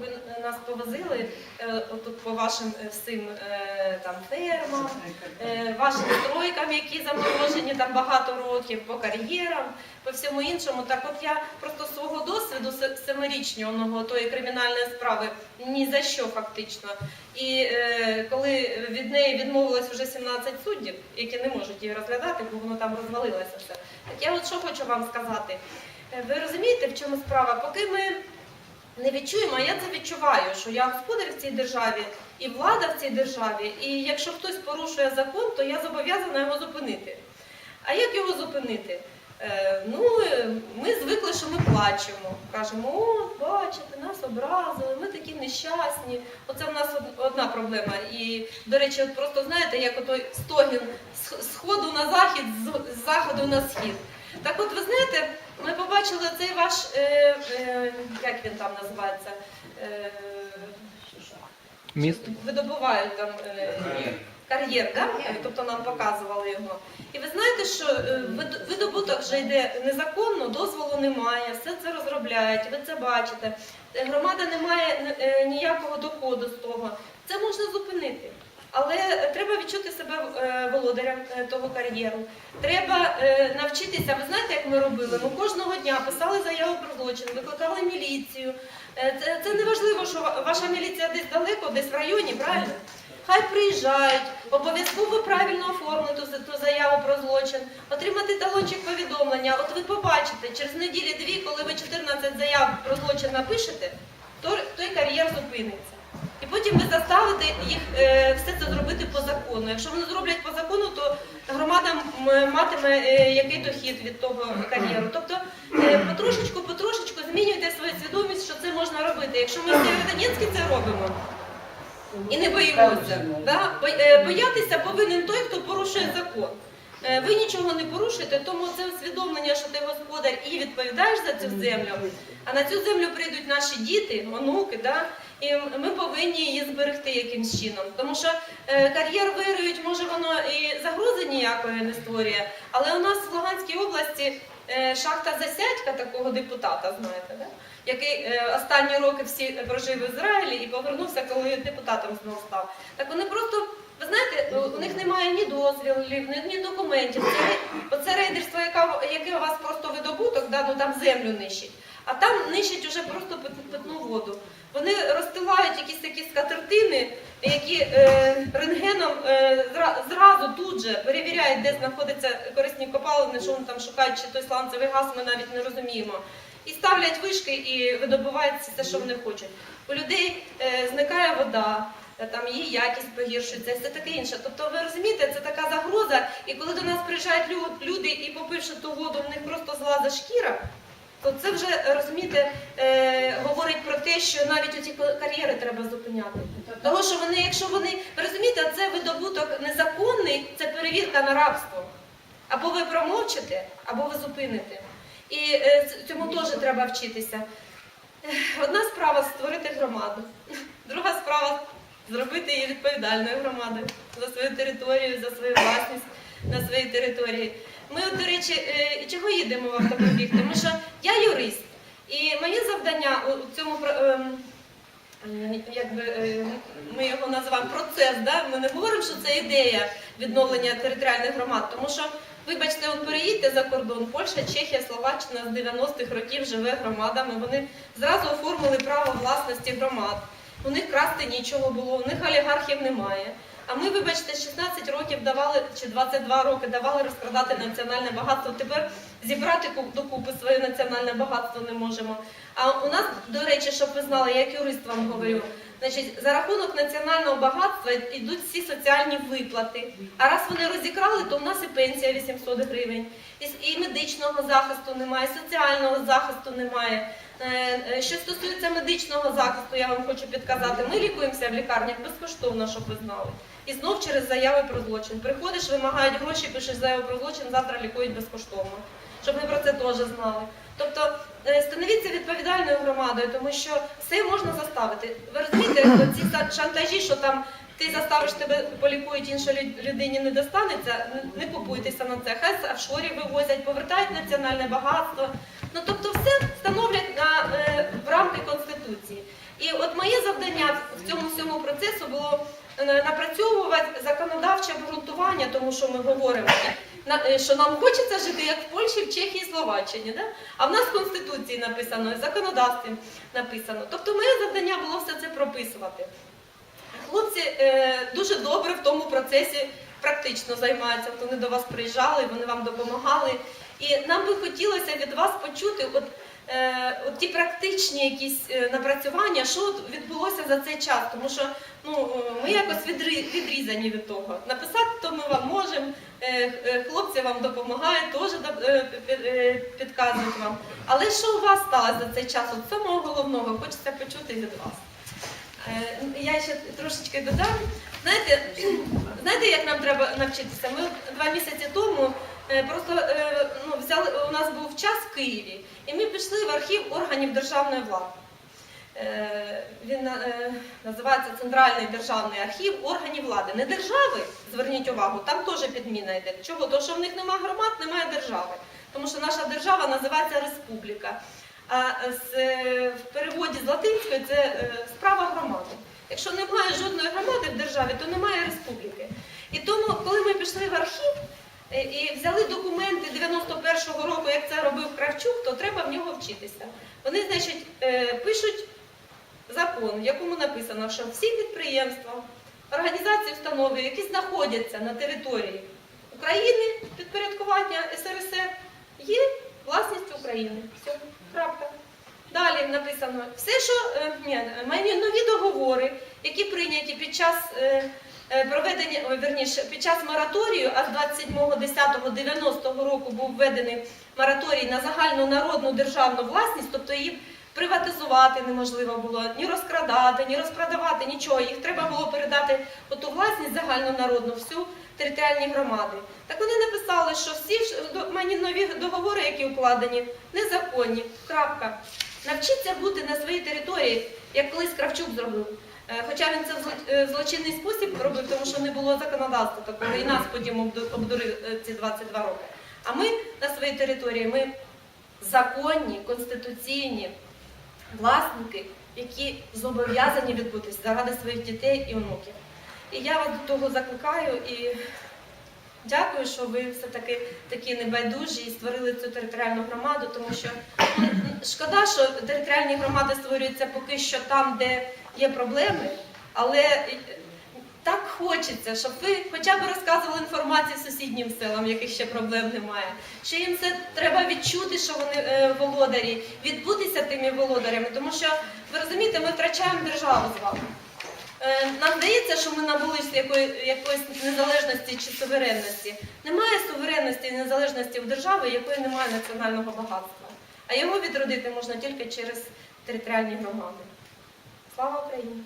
ви нас повозили е, отут по вашим е, всім е, там фермам, вашим стройкам, які заморожені там багато років, по кар'єрам, по всьому іншому. Так от я просто свого досвіду се- семирічного тої кримінальної справи ні за що фактично. І коли від неї відмовилось вже 17 суддів, які не можуть її розглядати, бо воно там розвалилося все. Так я от що хочу вам сказати. Ви розумієте, в чому справа? Поки ми не відчуємо, а я це відчуваю, що я господар в цій державі і влада в цій державі, і якщо хтось порушує закон, то я зобов'язана його зупинити. А як його зупинити? Е, ну, ми звикли, що ми плачемо. Кажемо, о, бачите, нас образили, ми такі нещасні. Оце в нас одна проблема. І, до речі, от просто знаєте, як отой стогін з сходу на захід, з заходу на схід. Так от ви знаєте, ми побачили цей ваш, е, е, як він там називається, е, Міст. видобувають там е, кар'єр, да? Тобто нам показували його. І ви знаєте, що е, вид- видобуток вже йде незаконно, дозволу немає, все це розробляють, ви це бачите. Е, Громада не має е, ніякого доходу з того. Це можна зупинити. Але треба відчути себе е, володарем е, того кар'єру. Треба е, навчитися. Ви знаєте, як ми робили? Ми кожного дня писали заяву про злочин, викликали міліцію. Це, це не важливо, що ваша міліція десь далеко, десь в районі, правильно? Хай приїжджають, обов'язково правильно оформити ту заяву про злочин, отримати талончик повідомлення. От ви побачите, через неділі-дві, коли ви 14 заяв про злочин напишете, то той кар'єр зупиниться. І потім ви заставите їх е, все це зробити по закону. Якщо вони зроблять по закону, то громада матиме е, який дохід від того кар'єру. Тобто е, потрошечку, потрошечку змінюйте свою свідомість, що це можна робити. Якщо ми в Сєвєродонецьку це робимо і не боїмося, да? бо- боятися повинен той, хто порушує закон. Е, Ви нічого не порушуєте, тому це усвідомлення, що ти господар і відповідаєш за цю землю. А на цю землю прийдуть наші діти, онуки, да? і ми повинні її зберегти якимсь чином. Тому що е, кар'єр вирують, може воно і загрози ніякої не створює, але у нас в Луганській області е, шахта засядька такого депутата, знаєте, да? який останні роки всі прожив в Ізраїлі і повернувся, коли депутатом знову став. Так вони просто. Ви знаєте, у них немає ні ні, документів. Це, оце рейдерство, яка, яке у вас просто видобуток, да, ну там землю нищить, а там нищать уже просто питну воду. Вони розстилають якісь такі скатертини, які е, рентгеном е, зразу тут же перевіряють, де знаходяться корисні копалини, що вони там шукають, чи той сланцевий газ, ми навіть не розуміємо. І ставлять вишки і видобувають все, що вони хочуть. У людей е, зникає вода, там її якість погіршується, все таке інше. Тобто, ви розумієте, і коли до нас приїжджають люди і попивши ту воду, в них просто злазить шкіра. То це вже розумієте, е, говорить про те, що навіть оці кар'єри треба зупиняти. Того, що вони, якщо вони розумієте, це видобуток незаконний, це перевірка на рабство. Або ви промовчите, або ви зупините. І е, цьому теж треба вчитися. Одна справа створити громаду, друга справа зробити її відповідальною громадою за свою територію, за свою власність на своїй території. Ми, до речі, е, чого їдемо в автопробіг? Тому що я юрист, і моє завдання у цьому ем, е, якби е, ми його називаємо процес. Да? Ми не говоримо, що це ідея відновлення територіальних громад, тому що, вибачте, от переїдьте за кордон, Польща, Чехія, Словаччина з 90-х років живе громадами. Вони зразу оформили право власності громад. У них красти нічого було, у них олігархів немає. А ми, вибачте, 16 років давали чи 22 роки давали розкрадати національне багатство. Тепер зібрати ку- докупи своє національне багатство не можемо. А у нас, до речі, щоб ви знали, як юрист вам говорю, значить, за рахунок національного багатства йдуть всі соціальні виплати. А раз вони розікрали, то в нас і пенсія 800 гривень, і, медичного захисту немає, соціального захисту немає. Е, е, Що стосується медичного захисту, я вам хочу підказати, ми лікуємося в лікарнях безкоштовно, щоб ви знали. І знов через заяви про злочин. Приходиш, вимагають гроші, пишеш заяву про злочин, завтра лікують безкоштовно. Щоб ви про це теж знали. Тобто становіться відповідальною громадою, тому що все можна заставити. Ви розумієте, ці шантажі, що там ти заставиш тебе полікують іншій люд- людині не достанеться, не- купуйтеся на це. Хай з офшорів вивозять, повертають національне багатство. Ну тобто все встановлять на, е, в рамки Конституції. І от моє завдання в цьому всьому процесу було е, напрацьовувати законодавче обґрунтування, тому що ми говоримо, е, що нам хочеться жити як в Польщі, в Чехії, Словаччині. Да? А в нас в Конституції написано, в законодавстві написано. Тобто моє завдання було все це прописувати. Хлопці е, дуже добре в тому процесі практично займаються. Вони до вас приїжджали, вони вам допомагали. І нам би хотілося від вас почути от, е, от ті практичні якісь е, напрацювання, що відбулося за цей час. Тому що ну, е, ми якось відрізані від того. Написати то ми вам можемо, е, е, хлопці вам допомагають, теж е, е, підказують вам. Але що у вас сталося за цей час? От самого головного хочеться почути від вас. Е, Я ще трошечки додам. Знаєте, знаєте, як нам треба навчитися? Ми два місяці тому е, просто е, ну, взяли, у нас був час в Києві, і ми пішли в архів органів державної влади. Е, Він е, називається Центральний державний архів органів влади. Не держави, зверніть увагу, там теж підміна йде. Чого? Тому що в них немає громад, немає держави. Тому що наша держава називається республіка. А е, в переводі з латинської це справа громади. Якщо немає жодної громади в державі, то немає республіки. І тому, коли ми пішли в архів і взяли документи 91-го року, як це робив Кравчук, то треба в нього вчитися. Вони, значить, е, пишуть закон, в якому написано, що всі підприємства, організації, установи, які знаходяться на території України, підпорядкування СРСР, є власністю України. Все, крапка. Далі написано все, що е, ні, майні нові договори, які прийняті під час е, е, проведення, верніше, під час мораторію, а з 27.10.90 року був введений мораторій на загальну народну державну власність, тобто її приватизувати неможливо було, ні розкрадати, ні розпродавати, нічого. Їх треба було передати оту власність загальнонародну, всю територіальні громади. Так вони написали, що всі майні нові договори, які укладені, незаконні. Крапка. Навчіться бути на своїй території, як колись Кравчук зробив. Е, Хоча він це в е, злочинний спосіб робив, тому що не було законодавства такого, і нас потім обдурив е, ці 22 роки. А ми на своїй території, ми законні, конституційні власники, які зобов'язані відбутися заради своїх дітей і онуків. І я вас до того закликаю і дякую, що ви все-таки такі небайдужі і створили цю територіальну громаду, тому що ну, шкода, що територіальні громади створюються поки що там, де є проблеми, але е, так хочеться, щоб ви хоча б розказували інформацію сусіднім селам, яких ще проблем немає. Що їм це треба відчути, що вони е, володарі, відбутися тими володарями, тому що ви розумієте, ми втрачаємо державу з вами. Е, Нам здається, що ми набулися якої, якоїсь незалежності чи суверенності. Немає суверенності і незалежності в держави, якої немає національного багатства. А його відродити можна тільки через територіальні громади. Слава Україні!